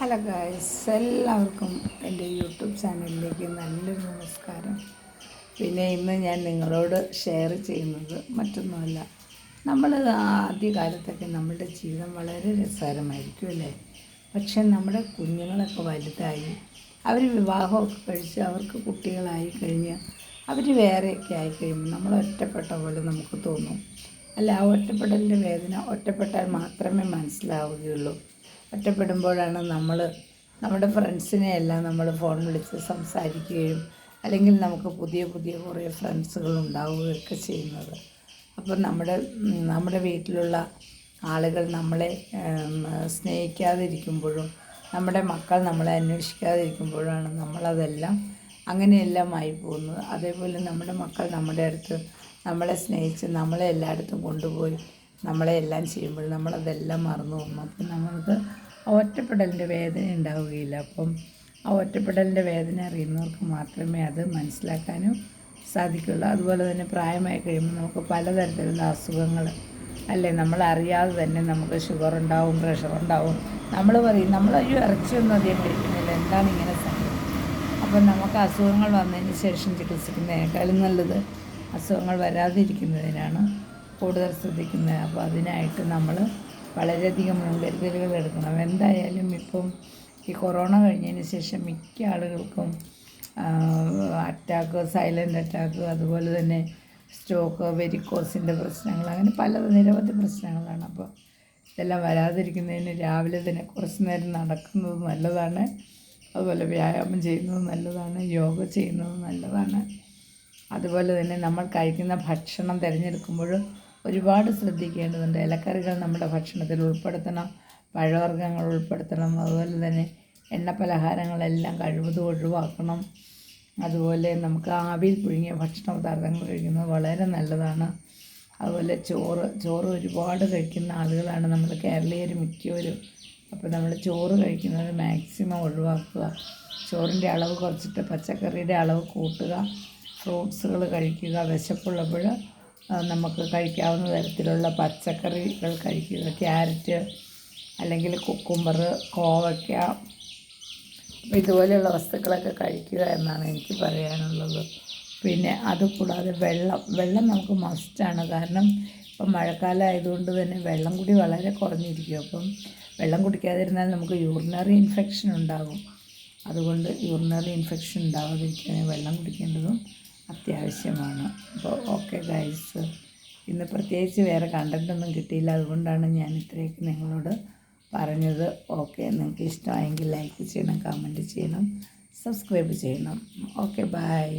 Hello guys എല്ലാവർക്കും എന്റെ YouTube ചാനലിലേക്ക് നല്ലൊരു നമസ്കാരം. പിന്നെ ഇന്ന് ഞാൻ നിങ്ങളോട് ഷെയർ ചെയ്യുന്നത് മറ്റൊന്നുമല്ല നമ്മൾ ആദ്യകാലത്തൊക്കെ നമ്മുടെ ജീവിതം വളരെ രസകരമായിരിക്കും അല്ലേ? പക്ഷെ നമ്മുടെ കുഞ്ഞുങ്ങളൊക്കെ വലുതായി അവർ വിവാഹമൊക്കെ കഴിച്ച് അവർക്ക് കുട്ടികളായി കഴിഞ്ഞ് അവർ വേറെയൊക്കെ ആയി കഴിയുമ്പോൾ നമ്മൾ ഒറ്റപ്പെട്ട പോലെ നമുക്ക് തോന്നും. അല്ല ആ ഒറ്റപ്പെടലിന്റെ വേദന ഒറ്റപ്പെട്ടാൽ മാത്രമേ മനസ്സിലാവുകയുള്ളൂ. ഒറ്റപ്പെടുമ്പോഴാണ് നമ്മൾ നമ്മുടെ ഫ്രണ്ട്സിനെ എല്ലാം നമ്മൾ ഫോൺ വിളിച്ച് സംസാരിക്കുകയും അല്ലെങ്കിൽ നമുക്ക് പുതിയ പുതിയ കുറേ ഫ്രണ്ട്സുകൾ ഉണ്ടാവുകയൊക്കെ ചെയ്യുന്നത്. അപ്പം നമ്മുടെ നമ്മുടെ വീട്ടിലുള്ള ആളുകൾ നമ്മളെ സ്നേഹിക്കാതിരിക്കുമ്പോഴും നമ്മുടെ മക്കൾ നമ്മളെ അന്വേഷിക്കാതിരിക്കുമ്പോഴാണ് നമ്മളതെല്ലാം അങ്ങനെയെല്ലാം ആയി പോകുന്നത്. അതേപോലെ നമ്മുടെ മക്കൾ നമ്മുടെ അടുത്ത് നമ്മളെ സ്നേഹിച്ച് നമ്മളെ എല്ലായിടത്തും കൊണ്ടുപോയി നമ്മളെ എല്ലാം ചെയ്യുമ്പോൾ നമ്മളതെല്ലാം മറന്നു പോകും. അപ്പം നമ്മൾക്ക് ആ ഒറ്റപ്പെടലിന്റെ വേദന ഉണ്ടാവുകയില്ല. അപ്പം ആ ഒറ്റപ്പെടലിന്റെ വേദന അറിയുന്നവർക്ക് മാത്രമേ അത് മനസ്സിലാക്കാനും സാധിക്കുള്ളൂ അതുപോലെ തന്നെ പ്രായമായി കഴിയുമ്പോൾ നമുക്ക് പലതരത്തിലുള്ള അസുഖങ്ങൾ അല്ലേ നമ്മൾ അറിയാതെ തന്നെ നമുക്ക് ഷുഗർ ഉണ്ടാവും പ്രഷർ ഉണ്ടാവും. നമ്മൾ പറയും നമ്മൾ അയ്യോ ഇറച്ചിയൊന്നും അധികം കഴിക്കുന്നില്ല. എന്താണ് ഇങ്ങനെ സംഭവം? അപ്പം നമുക്ക് അസുഖങ്ങൾ വന്നതിന് ശേഷം ചികിത്സിക്കുന്നതിനേക്കാളും നല്ലത് അസുഖങ്ങൾ വരാതിരിക്കുന്നതിനാണ് കൂടുതൽ ശ്രദ്ധിക്കുന്നത്. അപ്പോൾ അതിനായിട്ട് നമ്മൾ വളരെയധികം മുൻകരുതലുകൾ എടുക്കണം. എന്തായാലും ഇപ്പം ഈ കൊറോണ കഴിഞ്ഞതിന് ശേഷം മിക്ക ആളുകൾക്കും അറ്റാക്ക് സൈലന്റ് അറ്റാക്ക് അതുപോലെ തന്നെ സ്ട്രോക്ക് വെരിക്കോസിന്റെ പ്രശ്നങ്ങൾ അങ്ങനെ പല നിരവധി പ്രശ്നങ്ങളാണ്. അപ്പോൾ ഇതെല്ലാം വരാതിരിക്കുന്നതിന് രാവിലെ തന്നെ കുറച്ച് നേരം നടക്കുന്നത് നല്ലതാണ്. അതുപോലെ വ്യായാമം ചെയ്യുന്നത് നല്ലതാണ്. യോഗ ചെയ്യുന്നത് നല്ലതാണ്. അതുപോലെ തന്നെ നമ്മൾ കഴിക്കുന്ന ഭക്ഷണം തിരഞ്ഞെടുക്കുമ്പോൾ ഒരുപാട് ശ്രദ്ധിക്കേണ്ടതുണ്ട്. ഇലക്കറികൾ നമ്മുടെ ഭക്ഷണത്തിൽ ഉൾപ്പെടുത്തണം പഴവർഗങ്ങൾ ഉൾപ്പെടുത്തണം അതുപോലെ തന്നെ എണ്ണ പലഹാരങ്ങളെല്ലാം കഴിവതും ഒഴിവാക്കണം. അതുപോലെ നമുക്ക് ആവിയിൽ പുഴുങ്ങിയ ഭക്ഷണ പദാർത്ഥങ്ങൾ കഴിക്കുന്നത് വളരെ നല്ലതാണ്. അതുപോലെ ചോറ് ചോറ് ഒരുപാട് കഴിക്കുന്ന ആളുകളാണ് നമ്മൾ കേരളീയർ മിക്കവരും. അപ്പോൾ നമ്മൾ ചോറ് കഴിക്കുന്നത് മാക്സിമം ഒഴിവാക്കുക. ചോറിന്റെ അളവ് കുറച്ചിട്ട് പച്ചക്കറിയുടെ അളവ് കൂട്ടുക. ഫ്രൂട്ട്സുകൾ കഴിക്കുക. വിശപ്പുള്ളപ്പോൾ നമുക്ക് കഴിക്കാവുന്ന തരത്തിലുള്ള പച്ചക്കറികൾ കഴിക്കുക. ക്യാരറ്റ് അല്ലെങ്കിൽ കുക്കുംബർ കോവയ്ക്ക ഇതുപോലെയുള്ള വസ്തുക്കളൊക്കെ കഴിക്കുക എന്നാണ് എനിക്ക് പറയാനുള്ളത്. പിന്നെ അതുകൂടാതെ വെള്ളം. വെള്ളം നമുക്ക് മസ്റ്റാണ് കാരണം ഇപ്പം മഴക്കാലം ആയതുകൊണ്ട് തന്നെ വെള്ളം കൂടി വളരെ കുറഞ്ഞിരിക്കും. അപ്പം വെള്ളം കുടിക്കാതിരുന്നാൽ നമുക്ക് യൂറിനറി ഇൻഫെക്ഷൻ ഉണ്ടാകും. അതുകൊണ്ട് യൂറിനറി ഇൻഫെക്ഷൻ ഉണ്ടാകാതിരിക്കാൻ വെള്ളം കുടിക്കേണ്ടതും അത്യാവശ്യമാണ്. അപ്പോൾ ഓക്കെ ഗൈസ്. ഇന്ന് പ്രത്യേകിച്ച് വേറെ കണ്ടന്റൊന്നും കിട്ടിയില്ല. അതുകൊണ്ടാണ് ഞാൻ ഇത്രയൊക്കെ നിങ്ങളോട് പറഞ്ഞത്. ഓക്കെ നിങ്ങൾക്ക് ഇഷ്ടമായെങ്കിൽ ലൈക്ക് ചെയ്യണം കമന്റ് ചെയ്യണം സബ്സ്ക്രൈബ് ചെയ്യണം. Okay bye